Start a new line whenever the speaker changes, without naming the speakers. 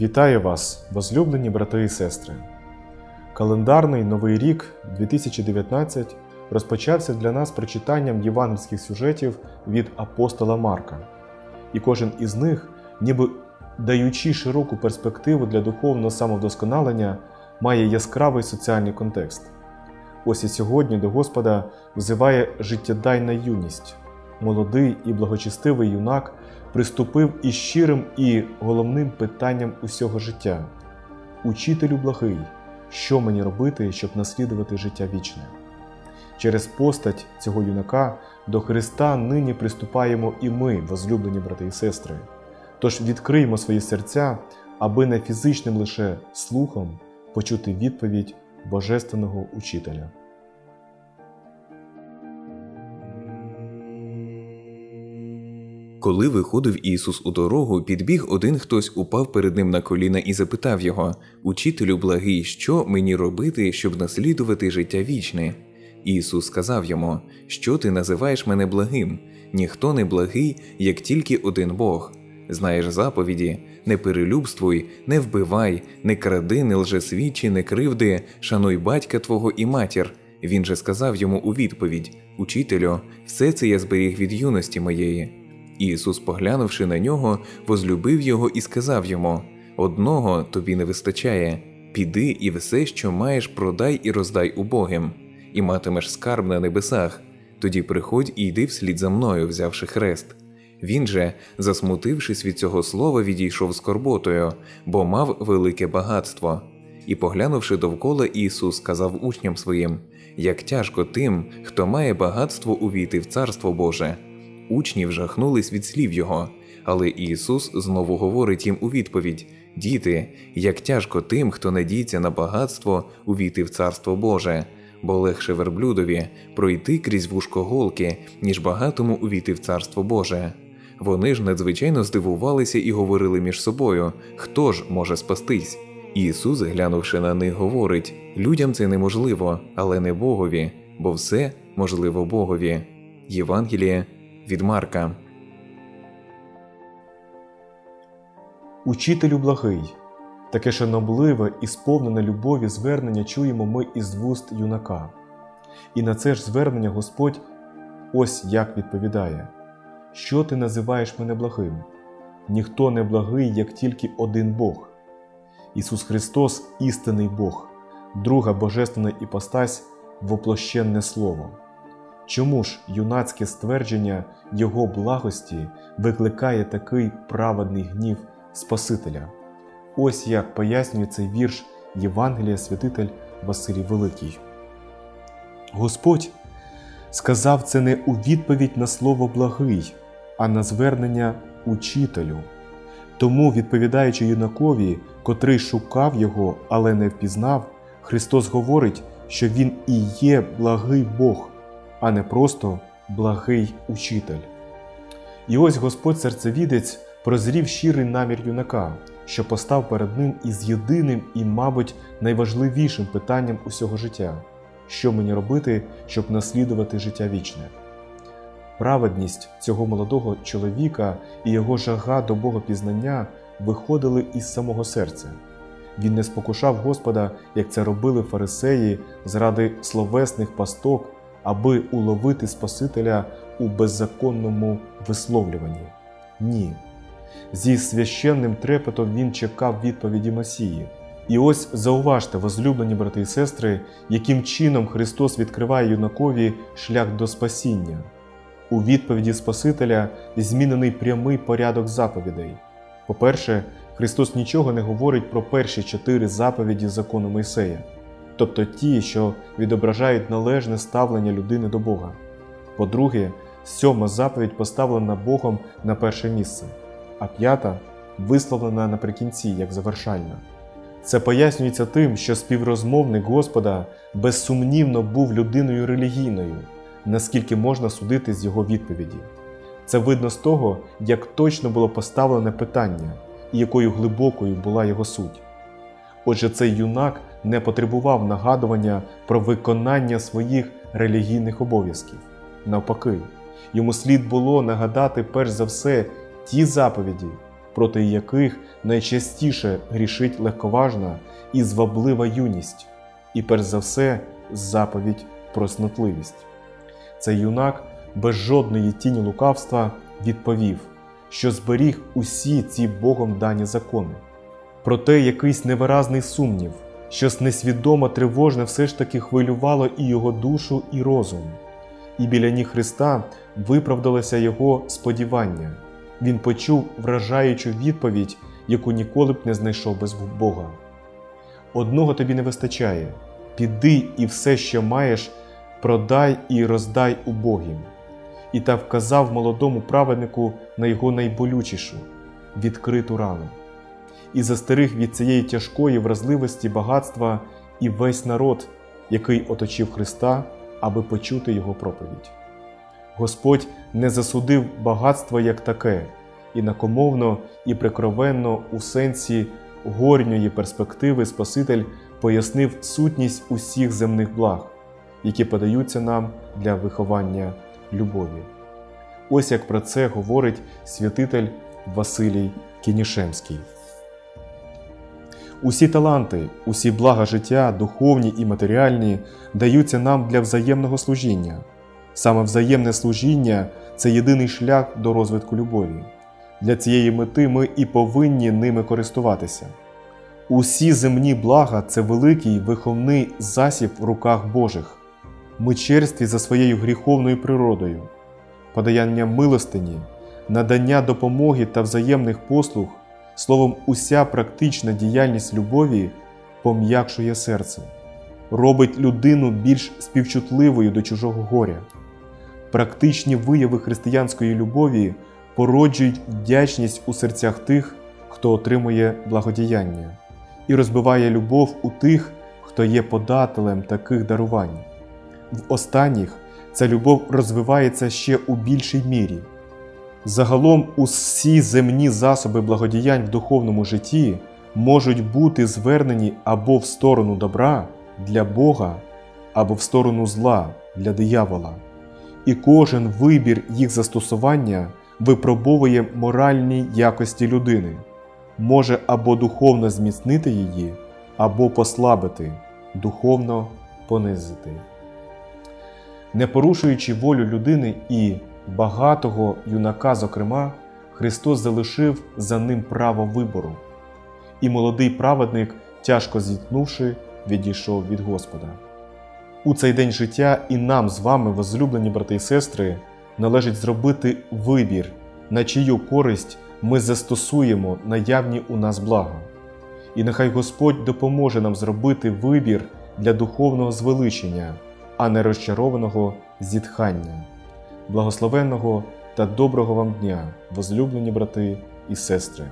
Вітаю вас, возлюблені брати і сестри. Календарний новий рік 2019 розпочався для нас прочитанням євангельських сюжетів від апостола Марка, і кожен із них, ніби даючи широку перспективу для духовного самовдосконалення, має яскравий соціальний контекст. Ось і сьогодні до Господа взиває життєдайна юність. Молодий і благочестивий юнак приступив із щирим і головним питанням усього життя: Учителю благий, що мені робити, щоб наслідувати життя вічне? Через постать цього юнака до Христа нині приступаємо і ми, возлюблені брати і сестри. Тож відкриємо свої серця, аби не фізичним лише слухом почути відповідь Божественного Учителя.
Коли виходив Ісус у дорогу, підбіг один хтось, упав перед ним на коліна і запитав його Учителю благий, що мені робити, щоб наслідувати життя вічне? Ісус сказав йому, що ти називаєш мене благим? Ніхто не благий, як тільки один Бог. Знаєш заповіді, не перелюбствуй, не вбивай, не кради, не лжесвідчи, не кривди, шануй батька твого і матір. Він же сказав йому у відповідь Учителю, все це я зберіг від юності моєї. Ісус, поглянувши на нього, возлюбив його і сказав йому: Одного тобі не вистачає, піди і все, що маєш, продай і роздай убогим, і матимеш скарб на небесах. Тоді приходь і йди вслід за мною, взявши хрест. Він же, засмутившись від цього слова, відійшов скорботою, бо мав велике багатство. І, поглянувши довкола, Ісус сказав учням своїм: як тяжко тим, хто має багатство увійти в Царство Боже. Учні вжахнулись від слів його, але Ісус знову говорить їм у відповідь: Діти, як тяжко тим, хто надіється на багатство, увійти в Царство Боже, бо легше верблюдові пройти крізь вушко голки, ніж багатому увійти в Царство Боже. Вони ж надзвичайно здивувалися і говорили між собою, хто ж може спастись. Ісус, глянувши на них, говорить: людям це неможливо, але не Богові, бо все можливо Богові. Євангеліє від Марка.
Учителю благий, таке шанобливе і сповнене любові звернення чуємо ми із вуст юнака. І на це ж звернення Господь ось як відповідає: Що ти називаєш мене благим? Ніхто не благий, як тільки один Бог. Ісус Христос істинний Бог, друга божественна іпостась, воплощенне Слово. Чому ж юнацьке ствердження Його благості викликає такий праведний гнів Спасителя? Ось як пояснює цей вірш Євангелія святитель Василій Великий. Господь сказав це не у відповідь на слово благий, а на звернення учителю. Тому, відповідаючи юнакові, котрий шукав його, але не впізнав, Христос говорить, що Він і є благий Бог а не просто благий учитель. І ось Господь серцевідець прозрів щирий намір юнака, що постав перед ним із єдиним і, мабуть, найважливішим питанням усього життя що мені робити, щоб наслідувати життя вічне. Праведність цього молодого чоловіка і його жага до Богопізнання виходили із самого серця. Він не спокушав Господа, як це робили фарисеї заради словесних пасток аби уловити Спасителя у беззаконному висловлюванні. Ні. Зі священним трепетом він чекав відповіді Месії. І ось зауважте, возлюблені брати і сестри, яким чином Христос відкриває юнакові шлях до спасіння. У відповіді Спасителя змінений прямий порядок заповідей. По-перше, Христос нічого не говорить про перші чотири заповіді закону Мойсея тобто ті, що відображають належне ставлення людини до Бога. По-друге, сьома заповідь поставлена Богом на перше місце, а п'ята висловлена наприкінці як завершальна. Це пояснюється тим, що співрозмовник Господа безсумнівно був людиною релігійною, наскільки можна судити з його відповіді. Це видно з того, як точно було поставлене питання і якою глибокою була його суть. Отже, цей юнак не потребував нагадування про виконання своїх релігійних обов'язків. Навпаки, йому слід було нагадати перш за все ті заповіді, проти яких найчастіше грішить легковажна і зваблива юність, і перш за все заповідь про снотливість. Цей юнак без жодної тіні лукавства відповів, що зберіг усі ці Богом дані закони. Проте якийсь невиразний сумнів, щось несвідомо тривожне все ж таки хвилювало і його душу, і розум. І біля ніг Христа виправдалося його сподівання. Він почув вражаючу відповідь, яку ніколи б не знайшов без Бога. Одного тобі не вистачає піди і все, що маєш, продай і роздай убогим. І та вказав молодому праведнику на його найболючішу відкриту рану, і застеріг від цієї тяжкої вразливості багатства і весь народ, який оточив Христа, аби почути Його проповідь. Господь не засудив багатство як таке, інакомовно і прикровенно у сенсі горньої перспективи Спаситель пояснив сутність усіх земних благ, які подаються нам для виховання любові. Ось як про це говорить святитель Василій Кінішемський. Усі таланти, усі блага життя, духовні і матеріальні, даються нам для взаємного служіння. Саме взаємне служіння це єдиний шлях до розвитку любові. Для цієї мети ми і повинні ними користуватися. Усі земні блага це великий виховний засіб в руках Божих. Ми черстві за своєю гріховною природою, подаяння милостині, надання допомоги та взаємних послуг, словом, уся практична діяльність любові пом'якшує серце, робить людину більш співчутливою до чужого горя. Практичні вияви християнської любові породжують вдячність у серцях тих, хто отримує благодіяння, і розбиває любов у тих, хто є подателем таких дарувань. В останніх ця любов розвивається ще у більшій мірі. Загалом усі земні засоби благодіянь в духовному житті можуть бути звернені або в сторону добра для Бога, або в сторону зла для диявола. І кожен вибір їх застосування випробовує моральні якості людини, може або духовно зміцнити її, або послабити, духовно понизити. Не порушуючи волю людини і багатого юнака, зокрема, Христос залишив за ним право вибору, і молодий праведник, тяжко зіткнувши, відійшов від Господа. У цей день життя і нам з вами, возлюблені брати і сестри, належить зробити вибір, на чию користь ми застосуємо наявні у нас блага. І нехай Господь допоможе нам зробити вибір для духовного звеличення, а не розчарованого зітхання. Благословенного та доброго вам дня, возлюблені брати і сестри!